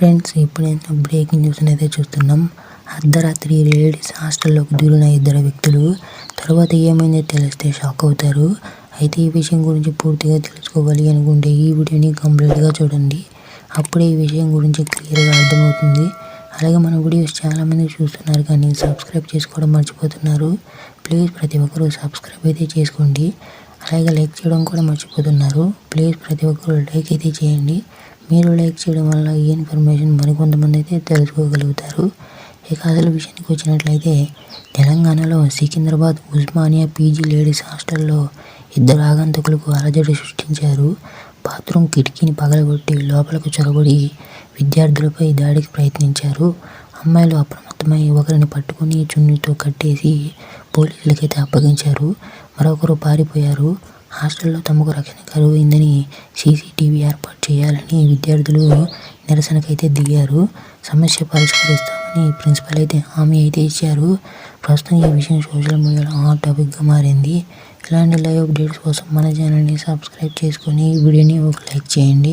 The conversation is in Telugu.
ఫ్రెండ్స్ ఇప్పుడైతే బ్రేకింగ్ న్యూస్ అయితే చూస్తున్నాం. అర్ధరాత్రి లేడీస్ హాస్టల్లోకి దూరిన ఇద్దరు వ్యక్తులు తర్వాత ఏమైందో తెలిస్తే షాక్ అవుతారు. అయితే ఈ విషయం గురించి పూర్తిగా తెలుసుకోవాలి అనుకుంటే ఈ వీడియోని కంప్లీట్గా చూడండి. అప్పుడే ఈ విషయం గురించి క్లియర్గా అర్థమవుతుంది. అలాగే మన వీడియోస్ చాలామంది చూస్తున్నారు కానీ సబ్స్క్రైబ్ చేసుకోవడం మర్చిపోతున్నారు. ప్లీజ్ ప్రతి ఒక్కరూ సబ్స్క్రైబ్ అయితే చేసుకోండి. అలాగే లైక్ చేయడం కూడా మర్చిపోతున్నారు. ప్లీజ్ ప్రతి ఒక్కరూ లైక్ అయితే చేయండి. మీరు లైక్ చేయడం వల్ల ఈ ఇన్ఫర్మేషన్ మరికొంతమంది అయితే తెలుసుకోగలుగుతారు. ఇక అసలు విషయానికి వచ్చినట్లయితే తెలంగాణలో సికింద్రాబాద్ ఉస్మానియా పీజీ లేడీస్ హాస్టల్లో ఇద్దరు ఆగంతకులకు అలజడి సృష్టించారు. బాత్రూమ్ కిటికీని పగలగొట్టి లోపలకు చొరబడి విద్యార్థులపై దాడికి ప్రయత్నించారు. అమ్మాయిలు అప్రమత్తమై ఒకరిని పట్టుకుని చున్నీతో కట్టేసి పోలీసులకైతే అప్పగించారు. మరొకరు పారిపోయారు. హాస్టల్లో తమకు రక్షణ కరువైందని సీసీటీవీ ఏర్పాటు చేయాలని విద్యార్థులు నిరసనకైతే దిగారు. సమస్య పరిష్కరిస్తామని ప్రిన్సిపల్ అయితే హామీ అయితే ఇచ్చారు. ప్రస్తుతం ఈ విషయం సోషల్ మీడియాలో హాట్ టాపిక్గా మారింది. ఇలాంటి లైవ్ అప్డేట్స్ కోసం మన ఛానల్ని సబ్స్క్రైబ్ చేసుకొని ఈ వీడియోని ఒక లైక్ చేయండి.